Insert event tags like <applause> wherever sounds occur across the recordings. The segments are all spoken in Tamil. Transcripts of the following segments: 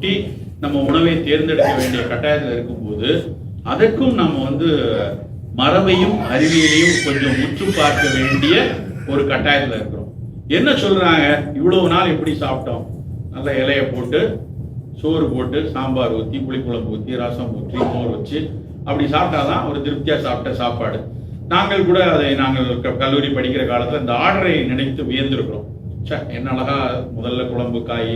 ஒட்டி நம்ம உணவை தேர்ந்தெடுக்க வேண்டிய கட்டாயத்தில் இருக்கும்போது அதற்கும் நம்ம வந்து மரபையும் அறிவியலையும் கொஞ்சம் உற்று பார்க்க வேண்டிய ஒரு கட்டாயத்தில் இருக்கிறோம். என்ன சொல்றாங்க? இவ்வளவு நாள் எப்படி சாப்பிட்டோம்? நல்ல இலையை போட்டு சோறு போட்டு சாம்பார் ஊற்றி புளிக்குழம்பு ஊற்றி ரசம் ஊற்றி மோர் வச்சு அப்படி சாப்பிட்டாதான் ஒரு திருப்தியாக சாப்பிட்ட சாப்பாடு. நாங்கள் கூட அதை நாங்கள் கல்லூரி படிக்கிற காலத்தில் இந்த ஆர்டரை நினைத்து வியந்திருக்கிறோம். ச்சே என்ன அழகா முதல்ல குழம்பு காய்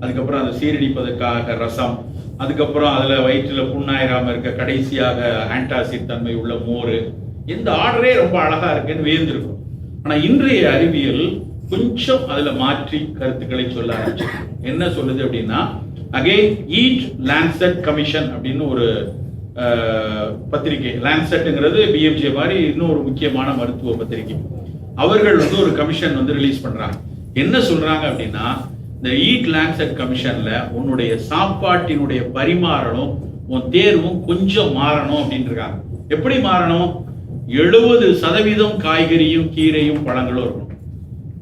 அதுக்கப்புறம் அதை சீரடிப்பதற்காக ரசம் அதுக்கப்புறம் அதில் வயிற்றில் புண்ணாயிராமல் இருக்க கடைசியாக ஆன்டாசிட் தன்மை உள்ள மோர். இந்த ஆர்டரே ரொம்ப அழகா இருக்குன்னு வியந்திருக்கும். ஆனால் இன்றைய அறிவியல் கொஞ்சம் அதில் மாற்றி கருத்துக்களை சொல்ல ஆரம்பிச்சு என்ன சொல்லுது அப்படின்னா அகைன் ஈட் லான்செட் கமிஷன் அப்படின்னு ஒரு பத்திரிகை லான்செட்டுங்கிறது பிஎம்ஜே மாதிரி இன்னும் ஒரு முக்கியமான மருத்துவ பத்திரிகை. அவர்கள் வந்து ஒரு கமிஷன் வந்து ரிலீஸ் பண்றாங்க. என்ன சொல்றாங்க அப்படின்னா இந்த ஈட் லான்செட் கமிஷன்ல உன்னுடைய சாப்பாட்டினுடைய பரிமாறணும் உன் தேர்வும் கொஞ்சம் மாறணும் அப்படின்னு இருக்காங்க எப்படி மாறணும்? எழுபது சதவீதம் காய்கறியும் கீரையும் பழங்களும் இருக்கணும்.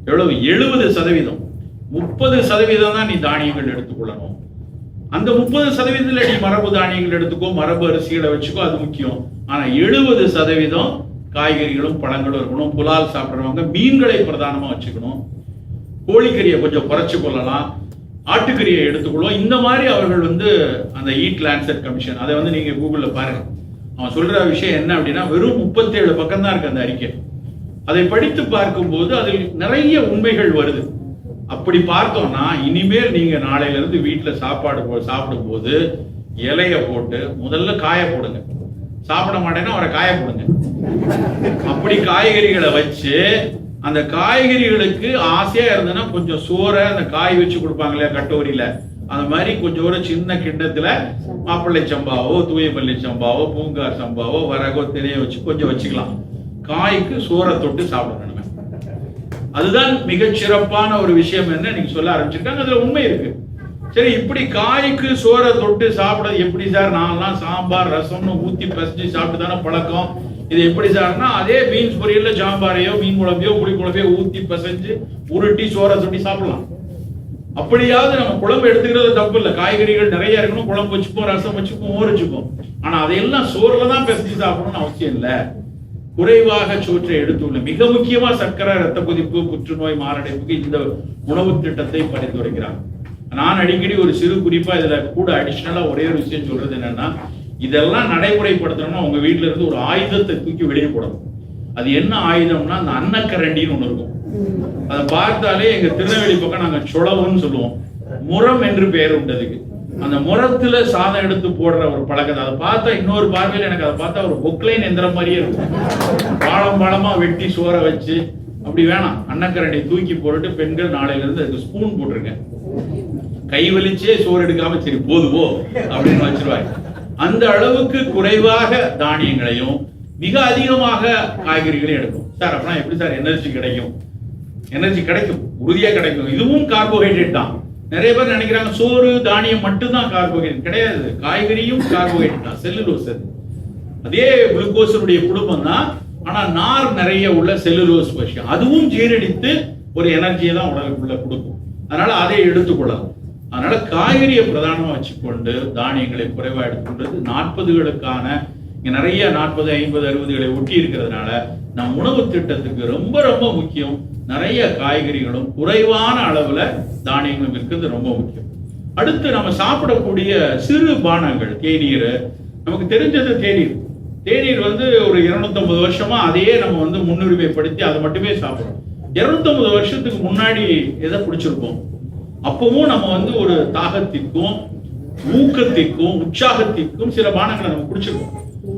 எவ்வளவு? எழுபது சதவீதம். முப்பது சதவீதம் தான் நீ தானியங்கள் எடுத்துக்கொள்ளணும். அந்த முப்பது சதவீதத்துல நீ மரபு தானியங்கள் எடுத்துக்கோ மரபு அரிசிகளை வச்சுக்கோ அது முக்கியம். ஆனா எழுபது சதவீதம் காய்கறிகளும் பழங்களும் இருக்கணும். புலால் சாப்பிடுறவங்க மீன்களை பிரதானமா வச்சுக்கணும். கோழிக்கறியை கொஞ்சம் குறைச்சு கொள்ளலாம் ஆட்டுக்கறியை எடுத்துக்கொள்ளும் இந்த மாதிரி அவர்கள் வந்து அந்த ஈட் லான்செட் கமிஷன் அதை வந்து நீங்க கூகுள்ல பாருங்க. அவன் சொல்ற விஷயம் என்ன அப்படின்னா வெறும் முப்பத்தேழு பக்கம் தான் இருக்கு அந்த அறிக்கை. அதை படித்து பார்க்கும்போது அதில் நிறைய உண்மைகள் வருது. அப்படி பார்த்தோம்னா இனிமேல் நீங்க நாளையில இருந்து வீட்டுல சாப்பாடு போ- சாப்பிடும்போது இலையை போட்டு முதல்ல காய போடுங்க. சாப்பிட மாட்டேன்னா அவரை காய போடுங்க. அப்படி காய்கறிகளை வச்சு அந்த காய்கறிகளுக்கு ஆசையா இருந்ததுன்னா கொஞ்சம் சோறை அந்த காய் வச்சு கொடுப்பாங்களே கட்டோரியில அந்த மாதிரி கொஞ்சம் ஒரு சின்ன கிண்ணத்துல மாப்பிள்ளை சம்பாவோ தூயப்பள்ளி சம்பாவோ பூங்கார் சம்பாவோ வரகோ தினைய வச்சு கொஞ்சம் வச்சுக்கலாம். காய்க்கு சோறை தொட்டு சாப்பிடணும் அதுதான் மிக சிறப்பான ஒரு விஷயம் என்ன நீங்க சொல்ல ஆரம்பிச்சிருக்காங்க. அதுல உண்மை இருக்கு. சரி இப்படி காய்க்கு சோறை தொட்டு சாப்பிட எப்படி சார்? நான்லாம் சாம்பார் ரசம்னு ஊத்தி பசிச்சு சாப்பிட்டு தானே பழக்கம். இது எப்படி சார்னா அதே பீன்ஸ் பொரியல்ல ஜாம்பாரையோ மீன் குழம்பையோ புளி குழம்பையோ ஊத்தி பசைஞ்சு உருட்டி சோற சுட்டி சாப்பிடலாம். அப்படியாவது நம்ம குழம்பு எடுத்துக்கிறது தப்பு இல்லை. காய்கறிகள் நிறைய இருக்கணும் குழம்பு வச்சுப்போம் ரசம் வச்சுப்போம் மோர் வச்சுப்போம். ஆனா அதையெல்லாம் சோறுல தான் பிசைஞ்சு சாப்பிடணும்னு அவசியம் இல்லை. குறைவாக சோற்றை எடுத்துள்ள மிக முக்கியமா சர்க்கரை ரத்த கொதிப்பு புற்றுநோய் மாரடைப்புக்கு இந்த உணவு திட்டத்தை பரிந்துரைக்கிறாங்க நான் அடிக்கடி ஒரு சிறு குறிப்பா இதுல கூட அடிஷனலா ஒரே ஒரு விஷயம் சொல்றது என்னன்னா இதெல்லாம் நடைமுறைப்படுத்தணும்னா உங்க வீட்டுல இருந்து ஒரு ஆயுதத்தை தூக்கி வெளியே போடணும். அது என்ன ஆயுதம்னா அந்த அன்னக்கரண்டின்னு ஒண்ணு இருக்கும். அதை பார்த்தாலே எங்க திருநெல்வேலி பக்கம் நாங்க சுழவுன்னு சொல்லுவோம். முரம் என்று பெயர் உண்டு அதுக்கு அந்த முரத்துல சாதம் எடுத்து போடுற ஒரு பழக்கத்தை அதை பார்த்தா இன்னொரு பார்வையில் எனக்கு அதை பார்த்தா ஒரு பொக்லைன் எந்திரம் மாதிரியே இருக்கும். பாலம் பாலமா வெட்டி சோற வச்சு அப்படி வேணாம். அன்னக்கரண்டி தூக்கி போட்டுட்டு பெண்கள் நாளையில இருந்து அதுக்கு ஸ்பூன் போட்டிருக்கேன். கை வலிச்சே சோறு எடுக்காம சரி போதுவோ அப்படின்னு வச்சிருவாங்க. அந்த அளவுக்கு குறைவாக தானியங்களையும் மிக அதிகமாக காய்கறிகளையும் எடுக்கும். சார் அப்படின்னா எப்படி சார் எனர்ஜி கிடைக்கும்? எனர்ஜி கிடைக்கும். உறுதியா கிடைக்கும். இதுவும் கார்போஹைட்ரேட் தான். நிறைய பேர் நினைக்கிறாங்க சோறு தானியம் மட்டும்தான் கார்போஹைட்ரேட் கிடையாது. காய்கறியும் கார்போஹைட்ரேட் தான். செல்லுலோஸ் அது. அதே குளுக்கோஸினுடைய குடும்பம் தான். ஆனா நார் நிறைய உள்ள செல்லுலோஸ் விஷயம் அதுவும் ஜீரணித்து ஒரு எனர்ஜியை தான் உடலுக்குள்ள கொடுக்கும். அதனால அதை எடுத்துக்கொள்ளலாம் அதனால காய்கறியை பிரதானமா வச்சுக்கொண்டு தானியங்களை குறைவாக எடுத்துக்கொண்டது நாற்பதுகளுக்கான இங்க நிறைய நாற்பது ஐம்பது அறுபதுகளை ஒட்டி இருக்கிறதுனால நம் உணவு திட்டத்துக்கு ரொம்ப ரொம்ப முக்கியம். நிறைய காய்கறிகளும் குறைவான அளவுல தானியங்களும் இருக்கிறது ரொம்ப முக்கியம். அடுத்து நம்ம சாப்பிடக்கூடிய சிறு பானங்கள் தேநீர். நமக்கு தெரிஞ்சது தேநீர். தேநீர் வந்து ஒரு 250 வருஷமா அதையே நம்ம வந்து முன்னுரிமைப்படுத்தி அதை மட்டுமே சாப்பிடுறோம். 250 வருஷத்துக்கு முன்னாடி எதை பிடிச்சிருப்போம் அப்பவும் நம்ம வந்து ஒரு தாகத்திற்கும் ஊக்கத்திற்கும் உற்சாகத்திற்கும் சில பானங்களை நம்ம குடிச்சிருக்கோம்.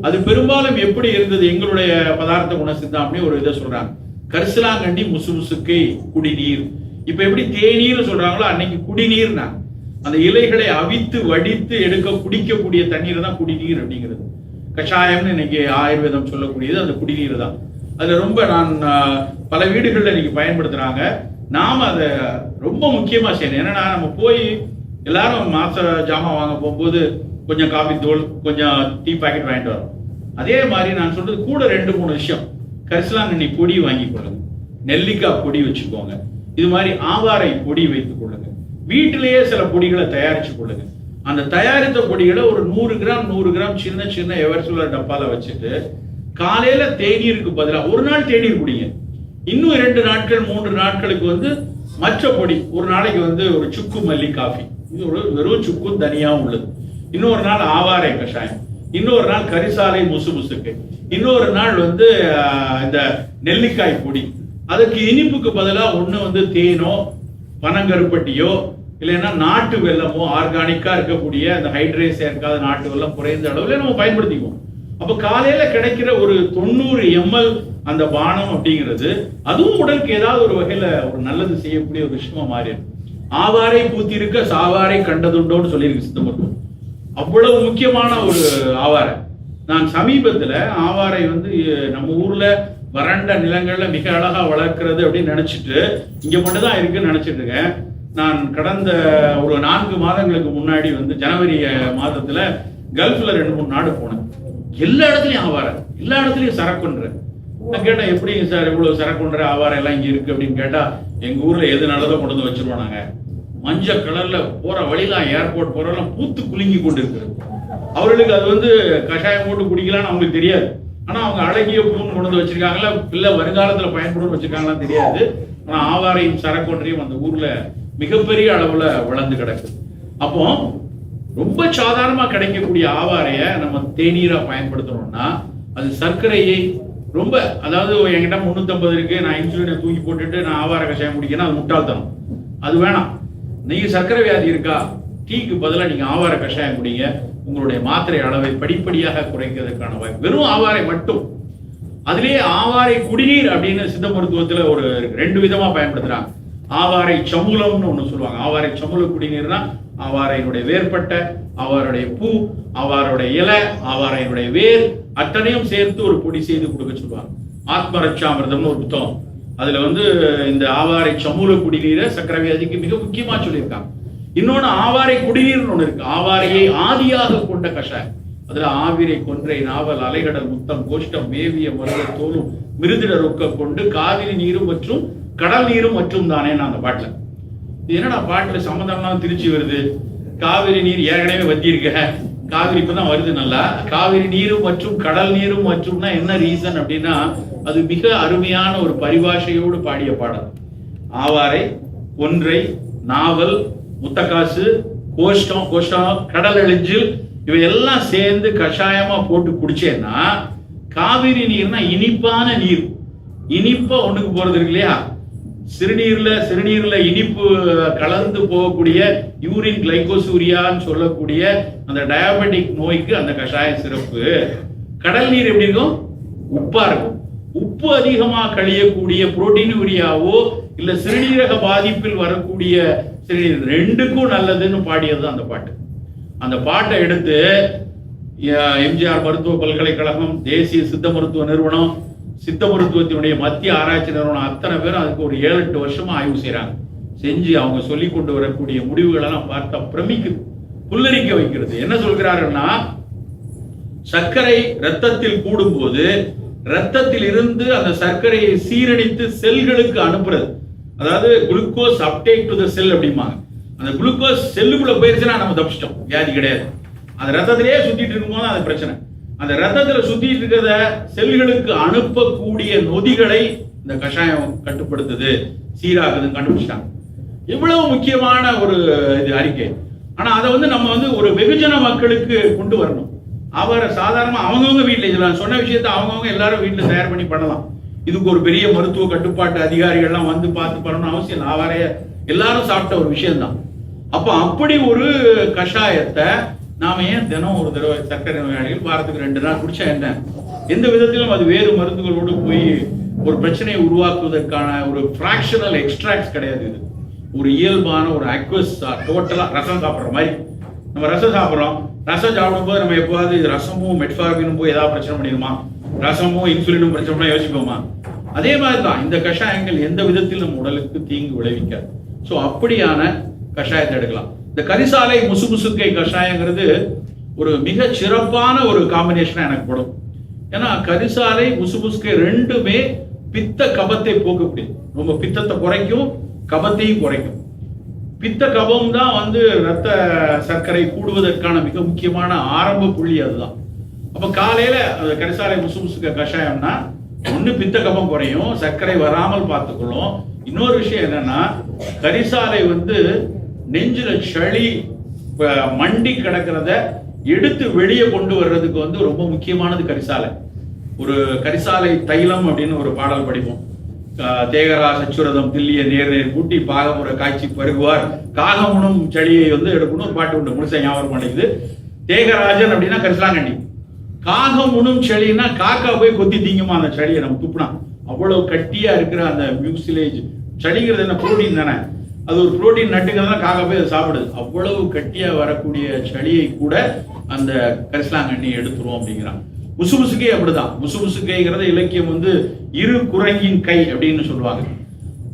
அது பெரும்பாலும் எப்படி இருந்தது? எங்களுடைய பதார்த்த குண சிந்தாமணி ஒரு இதை சொல்றாங்க. கரிசலாங்கண்டி முசு முசுக்கை குடிநீர். இப்ப எப்படி தேநீர் சொல்றாங்களோ அன்னைக்கு குடிநீர்னா அந்த இலைகளை அவித்து வடித்து எடுக்க குடிக்கக்கூடிய தண்ணீர் தான் குடிநீர் அப்படிங்கிறது. கஷாயம்னு இன்னைக்கு ஆயுர்வேதம் சொல்லக்கூடியது அந்த குடிநீர் தான். அதுல ரொம்ப நான் பல வீடுகளில் இன்னைக்கு பயன்படுத்துறாங்க. நாம் அதை ரொம்ப முக்கியமாக செய்யணும். என்னன்னா நம்ம போய் எல்லாரும் மாச ஜாமான் வாங்க போகும்போது கொஞ்சம் காபி தூள் கொஞ்சம் டீ பாக்கெட் வாங்கிட்டு வரோம். அதே மாதிரி நான் சொல்றது கூட ரெண்டு மூணு விஷயம். கரிசலாங்கண்ணி பொடி வாங்கி கொள்ளுங்க நெல்லிக்காய் பொடி வச்சுக்கோங்க. இது மாதிரி ஆவாரை பொடி வைத்துக் கொள்ளுங்க. வீட்டிலேயே சில பொடிகளை தயாரிச்சு கொள்ளுங்க. அந்த தயாரித்த பொடிகளை ஒரு நூறு கிராம் நூறு கிராம் சின்ன சின்ன எவர்சுலர் டப்பால வச்சுட்டு காலையில தேநீருக்கு பதிலாக ஒரு நாள் தேநீர் குடிங்க. இன்னும் இரண்டு நாட்கள் மூன்று நாட்களுக்கு வந்து மற்ற பொடி. ஒரு நாளைக்கு வந்து ஒரு சுக்கு மல்லி காஃபி. இது ஒரு வெறும் சுக்கும் தனியாகவும் உள்ளது. இன்னொரு நாள் ஆவாரை கஷாயம். இன்னொரு நாள் கரிசாலை முசு முசுக்கு இன்னொரு நாள் வந்து இந்த நெல்லிக்காய் பொடி. அதுக்கு இனிப்புக்கு பதிலாக ஒன்று வந்து தேனோ பனங்கருப்பட்டியோ இல்லைன்னா நாட்டு வெல்லமோ ஆர்கானிக்காக இருக்கக்கூடிய அந்த ஹைட்ரேஸ் சேர்க்காத நாட்டு வெள்ளம் குறைந்த அளவில் நம்ம பயன்படுத்திக்குவோம். அப்போ காலையில் கிடைக்கிற ஒரு தொண்ணூறு எம்எல் அந்த பானம் அப்படிங்கிறது அதுவும் உடலுக்கு ஏதாவது ஒரு வகையில ஒரு நல்லது செய்யக்கூடிய ஒரு விஷயமா மாறிடும் ஆவாரை பூத்திருக்க சாவாரை கண்டதுண்டோன்னு சொல்லியிருக்கு சித்த மருத்துவம். அவ்வளவு முக்கியமான ஒரு ஆவாரை. நான் சமீபத்துல ஆவாரை வந்து நம்ம ஊர்ல வறண்ட நிலங்கள்ல மிக அழகா வளர்க்கிறது அப்படின்னு நினைச்சிட்டு இங்க மட்டும் தான் இருக்குன்னு நினைச்சிட்டு இருக்கேன். நான் கடந்த ஒரு நான்கு மாதங்களுக்கு முன்னாடி வந்து ஜனவரி மாதத்துல கல்ஃப்ல ரெண்டு மூணு நாடு போனேன். எல்லா இடத்துலயும் ஆவாரை. எல்லா இடத்துலயும் சரக்குன்ற. நான் கேட்டேன் எப்படிங்க சார் இவ்வளவு சரக்குன்ற ஆவாரம் எல்லாம் இங்க இருக்கு? அப்படின்னு கேட்டா எங்க ஊர்ல எது நல்லதோ கொண்டு வந்து வச்சிருவோம் நாங்க. மஞ்சள் கலர்ல போற வழிலாம் ஏர்போர்ட் போறவெல்லாம் பூத்து குலுங்கி கொண்டு இருக்கிறது அவர்களுக்கு அது வந்து கஷாயம் போட்டு குடிக்கலாம்னு அவங்களுக்கு தெரியாது. ஆனா அவங்க அழகிய பூன்னு கொண்டு வந்து வச்சிருக்காங்களா? பிள்ளை வருங்காலத்துல பயன்படும் வச்சிருக்காங்களா தெரியாது. ஆனா ஆவாரையும் சரக்கொன்றையும் அந்த ஊர்ல மிகப்பெரிய அளவுல வளர்ந்து கிடக்குது. அப்போ ரொம்ப சாதாரணமா கிடைக்கக்கூடிய ஆவாரைய நம்ம தேநீரா பயன்படுத்தணும்னா அது சர்க்கரையை ரொம்ப அதாவது என்கிட்ட 350 இருக்கு நான் இன்சுலினை தூக்கி போட்டுட்டு நான் ஆவார கஷாயம் குடிக்கணும் அது முட்டாள்தனம். அது வேணாம். நீங்க சர்க்கரை வியாதி இருக்கா? டீக்கு பதிலா நீங்க ஆவார கஷாயம் குடிங்க. உங்களுடைய மாத்திரை அளவை படிப்படியாக குறைக்கிறதுக்கான வாய்ப்பு. வெறும் ஆவாரை மட்டும். அதுலேயே ஆவாரை குடிநீர் அப்படின்னு சித்த மருத்துவத்துல ஒரு ரெண்டு விதமா பயன்படுத்துறாங்க. ஆவாரை சமுலம்னு ஒண்ணு சொல்லுவாங்க. ஆவாரை சமுல குடிநீர்னா ஆவாரையினுடைய வேர்பட்டை ஆவாருடைய பூ ஆவாருடைய இலை ஆவாரையினுடைய வேர் அத்தனையும் சேர்த்து ஒரு பொடி செய்து கொடுக்க சொல்லுவாங்க. ஆத்மரட்சாமிரதம்னு ஒரு புத்தகம். அதுல வந்து இந்த ஆவாரை சமூல குடிநீரை சக்கரவியாதிக்கு மிக முக்கியமா சொல்லியிருக்காங்க. இன்னொன்னு ஆவாரை குடிநீர்னு ஒண்ணு இருக்கு. ஆவாரையை ஆதியாக கொண்ட கஷாயம் அதுல ஆவிரை கொன்றை நாவல் அலைகடல் முத்தம் கோஷ்டம் மேவிய மருத தோலும் மிருதிட ரொக்க கொண்டு காவிரி நீரும் மற்றும் கடல் நீரும் மற்றும் தானே நான் அந்த பாட்டுல. இது என்னடா பாட்டுல சம்மந்தம்லாம் திருச்சி வருது? காவிரி நீர் ஏற்கனவே வத்தியிருக்க. காவிரி இப்பதான் வருது நல்லா. காவிரி நீரும் மற்றும் கடல் நீரும் மற்றும்னா என்ன ரீசன் அப்படின்னா அது மிக அருமையான ஒரு பரிபாஷையோடு பாடிய பாடல். ஆவாரை ஒன்றை நாவல் முத்தக்காசு கோஷ்டம் கோஷ்டம் கடல் அழிஞ்சில் இவையெல்லாம் சேர்ந்து கஷாயமா போட்டு குடிச்சேன்னா காவிரி நீர்னா இனிப்பான நீர். இனிப்பா ஒண்ணுக்கு போறது இருக்கு இல்லையா? சிறுநீர்ல சிறுநீர்ல இனிப்பு கலந்து போகக்கூடிய யூரின் கிளைகோசூரியான்னு சொல்லக்கூடிய அந்த டயபெட்டிக் நோய்க்கு அந்த கஷாய சிறப்பு கடல் நீர் எப்படி இருக்கும்? உப்பா இருக்கும். உப்பு அதிகமா கழியக்கூடிய புரோட்டீனுரியாவோ இல்ல சிறுநீரக பாதிப்பில் வரக்கூடிய சிறுநீர் ரெண்டுக்கும் நல்லதுன்னு பாடியது அந்த பாட்டு. அந்த பாட்டை எடுத்து எம்ஜிஆர் மருத்துவ பல்கலைக்கழகம் தேசிய சித்த மருத்துவ நிறுவனம் சித்த மருத்துவத்தினுடைய மத்திய ஆராய்ச்சி நிறுவனம் அத்தனை பேரும் அதுக்கு ஒரு ஏழு எட்டு வருஷமா ஆய்வு செய்யறாங்க செஞ்சு அவங்க சொல்லி கொண்டு வரக்கூடிய முடிவுகளெல்லாம் பார்த்தா பிரமிக்குது புல்லரிக்க வைக்கிறது. என்ன சொல்கிறாருன்னா சர்க்கரை ரத்தத்தில் கூடும்போது ரத்தத்தில் இருந்து அந்த சர்க்கரையை சீரணித்து செல்களுக்கு அனுப்புறது. அதாவது glucose uptake to the cell அப்படிம்பாங்க. அந்த குளுக்கோஸ் செல்லுக்குள்ள போயிருச்சுன்னா நம்ம தப்பிச்சிட்டோம். வியாதி கிடையாது. அந்த ரத்தத்திலேயே சுத்திட்டு இருக்கும்போது அது பிரச்சனை. அந்த ரத்தத்துல சுத்திட்டு இருக்கிறத செல்களுக்கு அனுப்பக்கூடிய நொதிகளை இந்த கஷாயம் கட்டுப்படுத்துது. சீராக்குதுன்னு கண்டுபிடிச்சிட்டாங்க. இவ்வளவு முக்கியமான ஒரு இது அறிக்கை. ஆனா அதை வந்து நம்ம வந்து ஒரு வெகுஜன மக்களுக்கு கொண்டு வரணும். அவரை சாதாரணமா அவங்கவுங்க வீட்டுல இதெல்லாம் நான் சொன்ன விஷயத்தை அவங்கவுங்க எல்லாரும் வீட்டுல தயார் பண்ணி பண்ணலாம். இதுக்கு ஒரு பெரிய மருத்துவ கட்டுப்பாட்டு அதிகாரிகள்லாம் வந்து பார்த்து பண்ணணும் அவசியம் இல்லை. அவரைய எல்லாரும் சாப்பிட்ட ஒரு விஷயம்தான். அப்ப அப்படி ஒரு கஷாயத்தை நாம ஏன் தினம் ஒரு தடவை சர்க்கரை நோயாளிகள் வாரத்துக்கு ரெண்டு நாள் குடிச்சா என்ன? எந்த விதத்திலும் அது வேறு மருந்துகளோடு போய் ஒரு பிரச்சனையை உருவாக்குவதற்கான ஒரு ஃப்ராக்ஷனல் எக்ஸ்ட்ராக்ட்ஸ் கிடையாது இது. ஒரு இயல்பான ஒரு அக்வஸ் டோட்டலாக ரசம் சாப்பிடுற மாதிரி. நம்ம ரசம் சாப்பிட்றோம். ரசம் சாப்பிடும்போது நம்ம எப்போவாது இது ரசமும் மெட்ஃபார்மினும் போய் ஏதாவது பிரச்சனை பண்ணிடுமா? ரசமும் இன்சுலினும் பிரச்சனை யோசிப்போமா? அதே மாதிரி தான் இந்த கஷாயங்கள் எந்த விதத்தில் நம்ம உடலுக்கு தீங்கு விளைவிக்காது. ஸோ அப்படியான கஷாயத்தை எடுக்கலாம். இந்த கரிசாலை முசுமுசுக்கை கஷாயங்கிறது ஒரு மிக சிறப்பான ஒரு காம்பினேஷனாக எனக்கு படும். ஏன்னா கரிசாலை முசுமுசுக்கை ரெண்டுமே பித்த கபத்தை போக்கக்கூடியது ரொம்ப பித்தத்தை குறைக்கும் கபத்தையும் குறைக்கும். பித்த கபம் தான் வந்து ரத்த சர்க்கரை கூடுவதற்கான மிக முக்கியமான ஆரம்ப புள்ளி அதுதான். அப்போ காலையில் அந்த கரிசாலை முசு முசுக்க கஷாயம்னா ஒன்று பித்த கபம் குறையும் சர்க்கரை வராமல் பார்த்துக்கொள்ளும். இன்னொரு விஷயம் என்னன்னா கரிசாலை வந்து நெஞ்சில சளி மண்டி கிடக்கிறத எடுத்து வெளியே கொண்டு வர்றதுக்கு வந்து ரொம்ப முக்கியமானது கரிசாலை. ஒரு கரிசாலை தைலம் அப்படின்னு ஒரு பாடல் படிப்போம். ஆஹ் தேகரா சச்சுரதம் தில்லிய நேர் நேர் கூட்டி பாகமுறை காய்ச்சி பருகுவார். காகமுனும் செடியை வந்து எடுக்கணும். ஒரு பாட்டு உண்டு முழுசா ஞாபகம் பண்ணிக்குது தேகராஜன் அப்படின்னா கரிசலாங்கண்ணி. காகம் உணும் செடின்னா காக்கா போய் கொத்தி தீங்குமா அந்த செடியை நம்ம துப்புனா? அவ்வளவு கட்டியா இருக்கிற அந்த மியூசிலேஜ். செடிங்கிறது என்ன புரோட்டீன் தானே? அது ஒரு புரோட்டீன் நட்டுங்கிறதுனா காக்கா போய் அதை சாப்பிடுது. அவ்வளவு கட்டியா வரக்கூடிய சளியை கூட அந்த கரிசலாங்கண்ணி எடுத்துரும் அப்படிங்கிறான் முசுமுசுக்கை அப்படிதான். முசுமுசுக்கைங்கிறத இலக்கியம் வந்து இரு குரங்கின் கை அப்படின்னு சொல்லுவாங்க.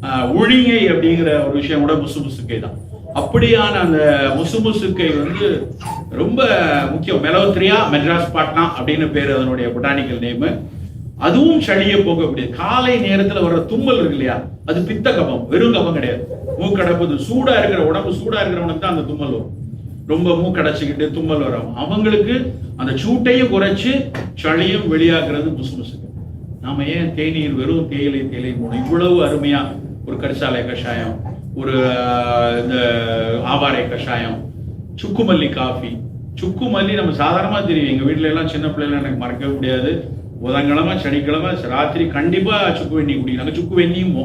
ஆஹ் உழிங்கை அப்படிங்கிற ஒரு விஷயம் கூட முசுமுசுக்கை தான். அப்படியான அந்த முசுமுசுக்கை வந்து ரொம்ப முக்கியம். மெலோத்ரியா மெட்ராஸ் பாட்னா அப்படின்னு பேர் அதனுடைய பொட்டானிக்கல் நேமு அதுவும் சளியை போக்கக்கூடிய காலை நேரத்துல வர்ற தும்மல் இருக்கு இல்லையா? அது பித்த கபம் வெறும் கபம் கிடையாது. மூக்கடைப்பது சூடா இருக்கிற உடம்பு சூடா இருக்கிறவனுக்கு தான் அந்த தும்மல் வரும். ரொம்ப மூக்கடைச்சிக்கிட்டு தும்மல் வரும். அவங்களுக்கு அந்த சூட்டையும் குறைச்சு சளியும் வெளியாக்குறது முசுமுசுக்கு. நாம ஏன் தேநீர் வெறும் தேயிலை தேயிலை போனோம் இவ்வளவு அருமையா ஒரு கரிசாலை கஷாயம் ஒரு இந்த ஆவாரை கஷாயம் சுக்குமல்லி காஃபி. சுக்குமல்லி நம்ம சாதாரணமா தெரியும். எங்க வீட்ல எல்லாம் சின்ன பிள்ளைல எனக்கு மறக்கவே முடியாது. புதன்கிழமை சனிக்கிழமை ராத்திரி கண்டிப்பாக சுக்கு வெண்ணி குடிக்கிறாங்க சுக்கு வெண்ணியும்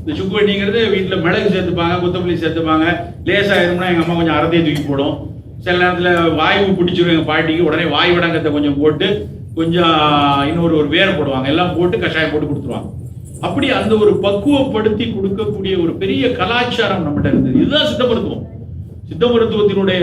இந்த சுக்கு வெண்ணிங்கிறது வீட்டில் மிளகு சேர்த்துப்பாங்க கொத்தமல்லி சேர்த்துப்பாங்க. லேசாயிரும்னா எங்கள் அம்மா கொஞ்சம் அறதையை தூக்கி போடும். சில நேரத்தில் வாய்வு பிடிச்சிரும் எங்கள் பாட்டிக்கு. உடனே வாய் வடங்கத்தை கொஞ்சம் போட்டு கொஞ்சம் இன்னொரு ஒரு வேரை போடுவாங்க. எல்லாம் போட்டு கஷாயம் போட்டு கொடுத்துருவாங்க. அப்படி அந்த ஒரு பக்குவப்படுத்தி கொடுக்கக்கூடிய ஒரு பெரிய கலாச்சாரம் நம்மகிட்ட இருந்தது. இதுதான் சித்த மருத்துவம் சித்த மருத்துவத்தினுடைய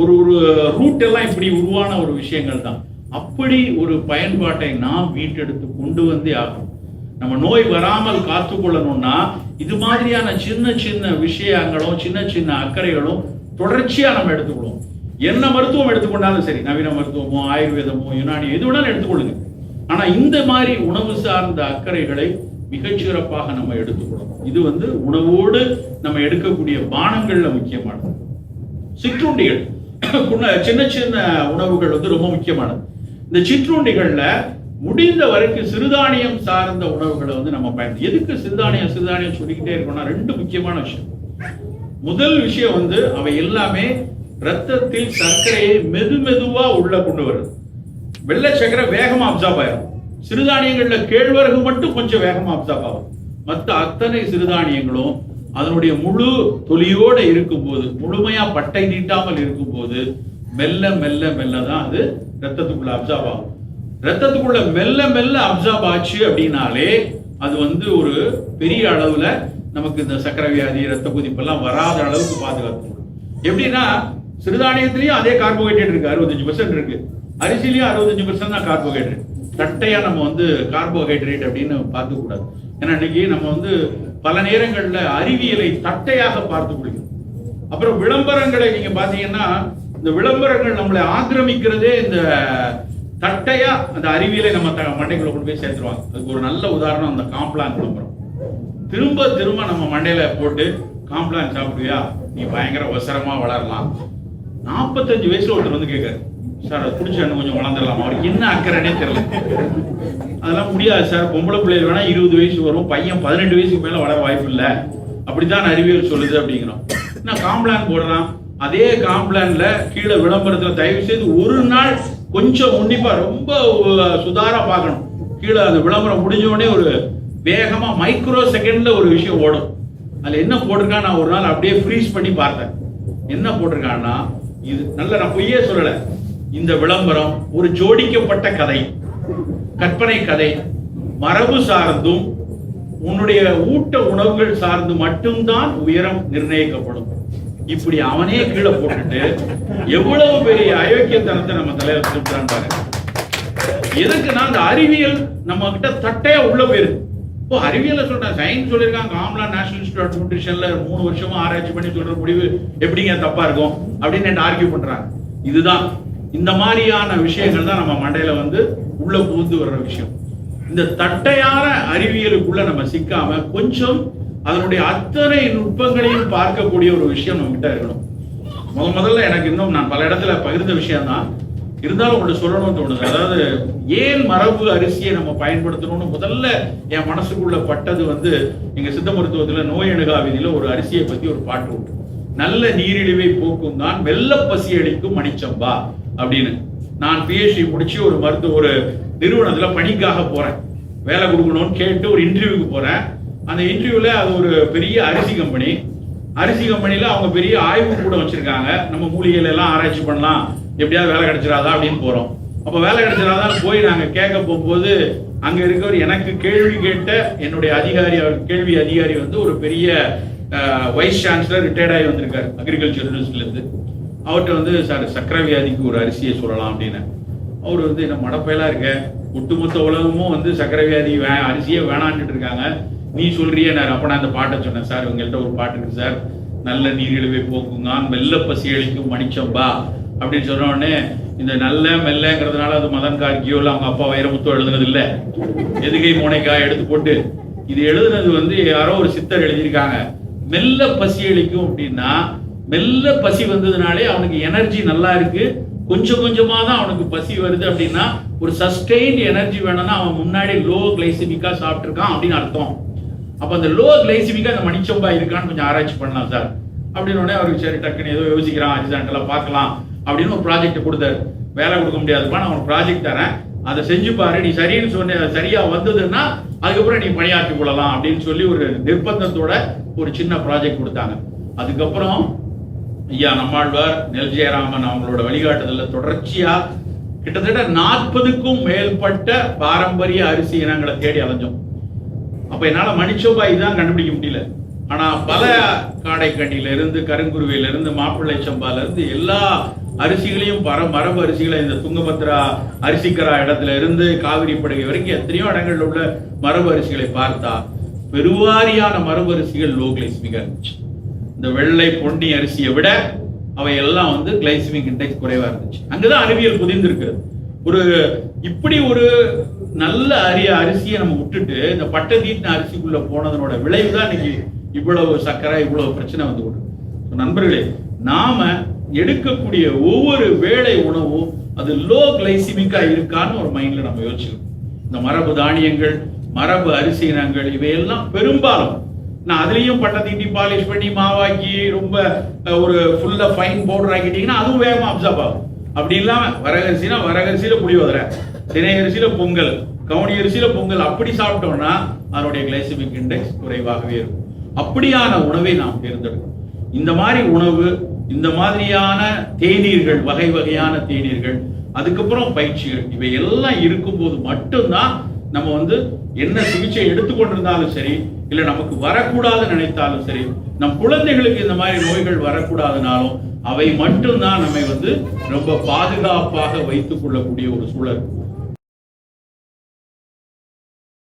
ஒரு ஒரு ரூட் எல்லாம் இப்படி உருவான ஒரு விஷயங்கள் தான் அப்படி ஒரு பயன்பாட்டை நாம் வீட்டெடுத்து கொண்டு வந்தே ஆகணும். நம்ம நோய் வராமல் காத்துக்கொள்ளணும்னா இது மாதிரியான சின்ன சின்ன விஷயங்களும் சின்ன சின்ன அக்கறைகளும் தொடர்ச்சியா நம்ம எடுத்துக்கணும் என்ன மருத்துவம் எடுத்துக்கொண்டாலும் சரி நவீன மருத்துவமோ ஆயுர்வேதமோ யுனானி எது வேணாலும் எடுத்துக்கொள்ளுங்க. ஆனா இந்த மாதிரி உணவு சார்ந்த அக்கறைகளை மிகச்சிறப்பாக நம்ம எடுத்துக்கணும் இது வந்து உணவோடு நம்ம எடுக்கக்கூடிய பானங்கள்ல முக்கியமானது. சிற்றுண்டிகள். <coughs> சின்ன சின்ன உணவுகள் வந்து ரொம்ப முக்கியமானது. இந்த சிற்றுண்டிகளில் முடிந்த வரைக்கும் சிறுதானியம் சார்ந்த உணவுகளை வந்து நம்ம பயன் எதுக்கு சிறுதானியம் சிறுதானியம் சொல்லிக்கிட்டே இருக்கோம்னா ரெண்டு முக்கியமான விஷயம். முதல் விஷயம் வந்து அவை எல்லாமே ரத்தத்தில் சர்க்கரையை மெது மெதுவா உள்ள கொண்டு வருது. வெள்ளை சர்க்கரை வேகமா அப்சார்ப் ஆயிரும். சிறுதானியங்கள்ல கேழ்வரகு மட்டும் கொஞ்சம் வேகமா அப்சார்ப் ஆகும். மற்ற அத்தனை சிறுதானியங்களும் அதனுடைய முழு தொலியோட இருக்கும்போது முழுமையா பட்டை நீட்டாமல் இருக்கும்போது மெல்ல மெல்ல மெல்ல தான் அது ரத்தத்துக்குள்ள அப்சார்ப் ஆகும் ரத்தத்துக்குள்ள மெல்ல மெல்ல அப்சார்ப் ஆச்சு அப்படின்னாலே அது வந்து ஒரு பெரிய அளவுல நமக்கு இந்த சக்கரை வியாதி ரத்த கொதிப்பெல்லாம் வராத அளவுக்கு பாதுகாத்து எப்படின்னா சிறுதானியத்திலயும் அதே கார்போஹைட்ரேட் இருக்கு அறுபத்தஞ்சு பெர்சென்ட் இருக்கு. அரிசிலையும் அறுபத்தஞ்சு பெர்சென்ட் தான் கார்போஹைட்ரேட் தட்டையா நம்ம வந்து கார்போஹைட்ரேட் அப்படின்னு பார்க்க கூடாது. ஏன்னா இன்னைக்கு நம்ம வந்து பல நேரங்கள்ல அறிவியலை தட்டையாக பார்த்து கொள்கிறோம். அப்புறம் விளம்பரங்களை நீங்க பாத்தீங்கன்னா இந்த விளம்பரங்கள் நம்மளை ஆக்கிரமிக்கிறதே இந்த தட்டையா அந்த அறிவியலை நம்ம த- மண்டைக்குள்ள கொண்டு போய் சேர்த்துருவாங்க. அதுக்கு ஒரு நல்ல உதாரணம் அந்த காம்ப்ளான் விளம்பரம். திரும்ப திரும்ப நம்ம மண்டையில போட்டு காம்ப்ளான் சாப்பிடுவியா? நீ பயங்கர அவசரமா வளரலாம். நாற்பத்தஞ்சு வயசுல ஒருத்தர் வந்து கேட்காரு. சார் அது குடிச்சு இன்னும் கொஞ்சம் வளர்ந்துடலாம்? அவருக்கு என்ன அக்கறைனே தெரியல. அதெல்லாம் முடியாது சார். பொம்பளை பிள்ளைகள் வேணா இருபது வயசு வரும். பையன் பதினெட்டு வயசுக்கு மேல வளர வாய்ப்பு இல்லை அப்படித்தான் அறிவியல் சொல்லுது அப்படிங்கிறோம். நான் காம்ப்ளான் போடுறான்? அதே காம்ப்ளான்ல கீழே விளம்பரத்தில் தயவு செய்து ஒரு நாள் கொஞ்சம் உன்னிப்பா ரொம்ப சுதாரா பார்க்கணும். கீழே அந்த விளம்பரம் முடிஞ்ச உடனே ஒரு வேகமா மைக்ரோ செகண்ட்ல ஒரு விஷயம் ஓடும். அதுல என்ன போட்டிருக்கான் நான் ஒரு நாள் அப்படியே ஃப்ரீஸ் பண்ணி பார்த்தேன். என்ன போட்டிருக்கான்னா இது நல்ல நான் பொய்யே சொல்லல. இந்த விளம்பரம் ஒரு ஜோடிக்கப்பட்ட கதை. கற்பனை கதை. மரபு சார்ந்தும் உன்னுடைய ஊட்ட உணவுகள் சார்ந்து மட்டும்தான் உயரம் நிர்ணயிக்கப்படும். இப்படி அவனே கீழே போட்டுட்டு எவ்வளவு பெரிய அயோக்கியத்தனத்தை நம்ம தலையில சொல்றான் பாருங்க. எதுக்குன்னா அந்த அறிவியல் நம்ம கிட்ட தட்டையா உள்ள போயிருக்கு? இப்போ அறிவியல சொல்றேன். சயின்ஸ் சொல்லியிருக்காங்க. காம்லா நேஷனல் இன்ஸ்டியூட் ஆஃப் நியூட்ரிஷன்ல மூணு வருஷமா ஆராய்ச்சி பண்ணி சொல்ற முடிவு எப்படிங்க தப்பா இருக்கும் அப்படின்னு ஆர்கியூ பண்றாங்க. இதுதான். இந்த மாதிரியான விஷயங்கள் தான் நம்ம மண்டையில வந்து உள்ள புகுந்து வர்ற விஷயம். இந்த தட்டையான அறிவியலுக்குள்ள நம்ம சிக்காம கொஞ்சம் அதனுடைய அத்தனை நுட்பங்களையும் பார்க்கக்கூடிய ஒரு விஷயம் நம்மகிட்ட இருக்கணும். முத முதல்ல எனக்கு இன்னும் நான் பல இடத்துல பகிர்ந்த விஷயம் தான் இருந்தாலும் உங்கள்ட்ட சொல்லணும்னு தோணுது. அதாவது ஏன் மரபு அரிசியை நம்ம பயன்படுத்தணும்னு முதல்ல என் மனசுக்குள்ள பட்டது வந்து எங்க சித்த மருத்துவத்துல நோய் அணுகாவிதியில ஒரு அரிசியை பத்தி ஒரு பாட்டு உண்டு. நல்ல நீரிழிவை போக்கும் தான் வெள்ள பசி அளிக்கும் மணிச்சம்பா அப்படின்னு. நான் பிஹெச்டி முடிச்சு ஒரு மருத்துவ ஒரு நிறுவனத்துல பணிக்காக போறேன். வேலை கொடுக்கணும்னு கேட்டு ஒரு இன்டர்வியூக்கு போறேன். அந்த இன்டர்வியூல அது ஒரு பெரிய அரிசி கம்பெனி அரிசி கம்பெனியில் அவங்க பெரிய ஆய்வு கூட வச்சிருக்காங்க. நம்ம மூலிகையில எல்லாம் ஆராய்ச்சி பண்ணலாம். எப்படியாவது வேலை கிடைச்சிடாதா அப்படின்னு போறோம். அப்போ வேலை கிடைச்சிடாதான் போய் நாங்க கேட்க போகும்போது அங்க இருக்கவர் எனக்கு கேள்வி கேட்ட என்னுடைய அதிகாரி கேள்வி அதிகாரி வந்து ஒரு பெரிய வைஸ் சான்சலர் ரிட்டையர்ட் ஆகி வந்திருக்காரு அக்ரிகல்ச்சர் யூனிவர்சிட்டிலேருந்து அவர்கிட்ட வந்து சார் சக்கரை வியாதிக்கு ஒரு அரிசியை சொல்லலாம் அப்படின்னு. அவர் வந்து என்ன மடப்பையெல்லாம் இருக்க? ஒட்டுமொத்த உலகமும் வந்து சக்கரை வியாதி வே அரிசியே வேணான்ட்டு இருக்காங்க. நீ சொல்றியே நான் அப்ப நான் அந்த பாட்டை சொன்னேன். சார் உங்கள்கிட்ட ஒரு பாட்டு இருக்கு சார். நல்ல நீரிழிவை போக்குங்கான் மெல்ல பசி அளிக்கும் மணிச்சம்பா அப்படின்னு சொன்ன உடனே இந்த நல்ல மெல்லங்கிறதுனால அது மதன் கார்கியோ இல்லை அவங்க அப்பா வைரமுத்தோ எழுதுனது இல்ல. எதுகை மோனைக்கா எடுத்து போட்டு இது எழுதுனது வந்து யாரோ ஒரு சித்தர் எழுதியிருக்காங்க. மெல்ல பசி அளிக்கும் அப்படின்னா மெல்ல பசி வந்ததுனாலே அவனுக்கு எனர்ஜி நல்லா இருக்கு. கொஞ்சம் கொஞ்சமாக தான் அவனுக்கு பசி வருது அப்படின்னா ஒரு சஸ்டெயின்ட் எனர்ஜி வேணும்னா அவன் முன்னாடி லோ கிளைசிமிக்காக சாப்பிட்ருக்கான் அப்படின்னு அர்த்தம். அப்ப அந்த லோ கிளைசிமிக்கா அந்த மணிச்சொம்பா இருக்கான்னு கொஞ்சம் ஆராய்ச்சி பண்ணலாம் சார். அப்படின்னு உடனே அவருக்கு சரி டக்குன்னு ஏதோ யோசிக்கிறான் ஹரிசாண்டெல்லாம் பார்க்கலாம். அப்படின்னு ஒரு ப்ராஜெக்ட் கொடுத்தாரு. வேலை கொடுக்க முடியாதுப்பா நான் ஒரு ப்ராஜெக்ட் தரேன். அதை செஞ்சு பாரு நீ சரின்னு சொன்ன அது சரியா வந்ததுன்னா அதுக்கப்புறம் நீ பணியாற்றி கொள்ளலாம் அப்படின்னு சொல்லி ஒரு நிர்பந்தத்தோட ஒரு சின்ன ப்ராஜெக்ட் கொடுத்தாங்க. அதுக்கப்புறம் ஐயா நம்மாழ்வார் நெல் ஜெயராமன் அவங்களோட வழிகாட்டுதலில் தொடர்ச்சியா கிட்டத்தட்ட நாற்பதுக்கும் மேற்பட்ட பாரம்பரிய அரிசி இனங்களை தேடி அலைஞ்சோம். அப்ப என்னால மணிச்சோபாய் தான் கண்டுபிடிக்க முடியல. ஆனா பல காடைக்கண்ணில இருந்து கருங்குருவையில இருந்து மாப்பிள்ளை சம்பால இருந்து எல்லா அரிசிகளையும் பர மரபு அரிசிகளை இந்த துங்கபத்ரா அரிசிக்கரா இடத்துல இருந்து காவிரி படுகை வரைக்கும் எத்தனையோ இடங்கள்ல உள்ள மரபு அரிசிகளை பார்த்தா பெருவாரியான மரபு அரிசிகள் லோ கிளைஸ்மிக் இருந்துச்சு. இந்த வெள்ளை பொன்னி அரிசியை விட அவை எல்லாம் வந்து கிளைசிமிக் இண்டெக்ஸ் குறைவா இருந்துச்சு. அங்கதான் அறிவியல் புதிந்திருக்கிறது ஒரு இப்படி ஒரு நல்ல அரிய அரிசியை நம்ம விட்டுட்டு இந்த பட்டை தீட்டின அரிசிக்குள்ள போனதனோட விளைவு தான் இன்னைக்கு இவ்வளவு சக்கரை இவ்வளவு பிரச்சனை வந்து கொடுக்கும் நண்பர்களே நாம எடுக்கக்கூடிய ஒவ்வொரு வேலை உணவும் அது லோ கிளைசிமிக்கா இருக்கான்னு ஒரு மைண்ட்ல நம்ம யோசிச்சிருக்கோம் இந்த மரபு தானியங்கள் மரபு அரிசி இனங்கள் இவையெல்லாம் பெரும்பாலும் நான் அதுலயும் பட்டை தீட்டி பாலிஷ் பண்ணி மாவாக்கி ரொம்ப ஒரு ஃபுல்லா ஃபைன் பவுடர் ஆக்கிட்டீங்கன்னா அதுவும் வேகமா அப்சர்வ் ஆகும். அப்படி இல்லாமல் வரகரிசினா வரகரிசியில புளியோதரை தினை அரிசியில பொங்கல் கவுனி அரிசியில பொங்கல் அப்படி சாப்பிட்டோம்னா அதனுடைய கிளைசிமிக் இண்டெக்ஸ் குறைவாகவே இருக்கும். அப்படியான உணவை நாம் தேர்ந்தெடுக்கணும். இந்த மாதிரி உணவு இந்த மாதிரியான தேநீர்கள் வகை வகையான தேநீர்கள் அதுக்கப்புறம் பயிற்சிகள் இவை எல்லாம் இருக்கும்போது மட்டும்தான் நம்ம வந்து என்ன சிகிச்சை எடுத்துக்கொண்டிருந்தாலும் சரி இல்ல நமக்கு வரக்கூடாது நினைத்தாலும் சரி நம் குழந்தைகளுக்கு இந்த மாதிரி நோய்கள் வரக்கூடாதுனாலும் அவை மட்டும்தான் நம்மை வந்து ரொம்ப பாதுகாப்பாக வைத்துக் கொள்ளக்கூடிய ஒரு சூழல்.